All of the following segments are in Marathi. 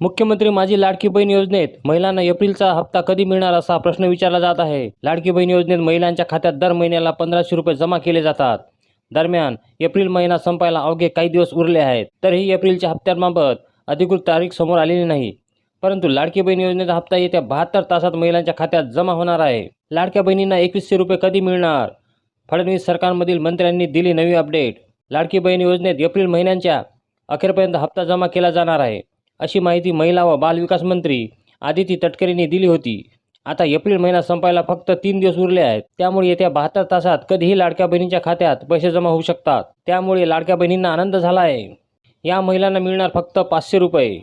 मुख्यमंत्री माझी लाडकी बहीण योजनेत महिलांना एप्रिलचा हप्ता कधी मिळणार असा प्रश्न विचारला जात आहे. लाडकी बहीण योजनेत महिलांच्या खात्यात दर महिन्याला पंधराशे रुपये जमा केले जातात. दरम्यान एप्रिल महिना संपायला अवघे काही दिवस उरले आहेत. तरीही एप्रिलच्या हप्त्यांबाबत अधिकृत तारीख समोर आलेली नाही. परंतु लाडकी बहीण योजनेचा हप्ता येत्या बहात्तर तासात महिलांच्या खात्यात जमा होणार आहे. लाडक्या बहिणींना एकवीसशे रुपये कधी मिळणार? फडणवीस सरकारमधील मंत्र्यांनी दिली नवी अपडेट. लाडकी बहीण योजनेत एप्रिल महिन्यांच्या अखेरपर्यंत हप्ता जमा केला जाणार आहे. अशी माहिती महिला व बालविकास मंत्री आदिती तटकरेंनी दिली होती. आता एप्रिल महिना संपायला फक्त तीन दिवस उरले आहेत. त्यामुळे येत्या बहात्तर तासात कधीही लाडक्या बहिणींच्या खात्यात पैसे जमा होऊ शकतात. त्यामुळे लाडक्या बहिणींना आनंद झाला आहे. या महिलांना मिळणार फक्त पाचशे रुपये.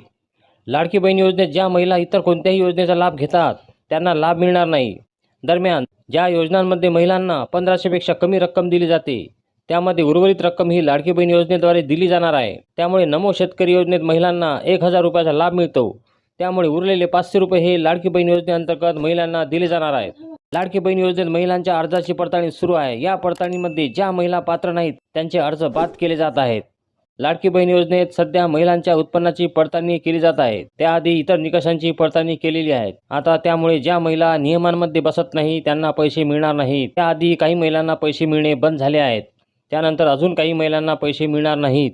लाडकी बहीण योजनेत ज्या महिला इतर कोणत्याही योजनेचा लाभ घेतात त्यांना लाभ मिळणार नाही. दरम्यान ज्या योजनांमध्ये महिलांना पंधराशेपेक्षा कमी रक्कम दिली जाते त्यामध्ये उर्वरित रक्कम ही लाडकी बहीण योजनेद्वारे दिली जाणार आहे. त्यामुळे नमो शेतकरी योजनेत महिलांना एक हजार रुपयाचा लाभ मिळतो. त्यामुळे उरलेले पाचशे रुपये हे लाडकी बहीण योजनेअंतर्गत महिलांना दिले जाणार आहेत. लाडकी बहीण योजनेत महिलांच्या अर्जाची पडताळणी सुरू आहे. या पडताळणीमध्ये ज्या महिला पात्र नाहीत त्यांचे अर्ज बाद केले जात आहेत. लाडकी बहीण योजनेत सध्या महिलांच्या उत्पन्नाची पडताळणी केली जात आहे. त्याआधी इतर निकषांची पडताळणी केलेली आहे आता त्यामुळे ज्या महिला नियमांमध्ये बसत नाही त्यांना पैसे मिळणार नाही त्याआधी काही महिलांना पैसे मिळणे बंद झाले आहेत. त्यानंतर अजून काही महिलांना पैसे मिळणार नाहीत.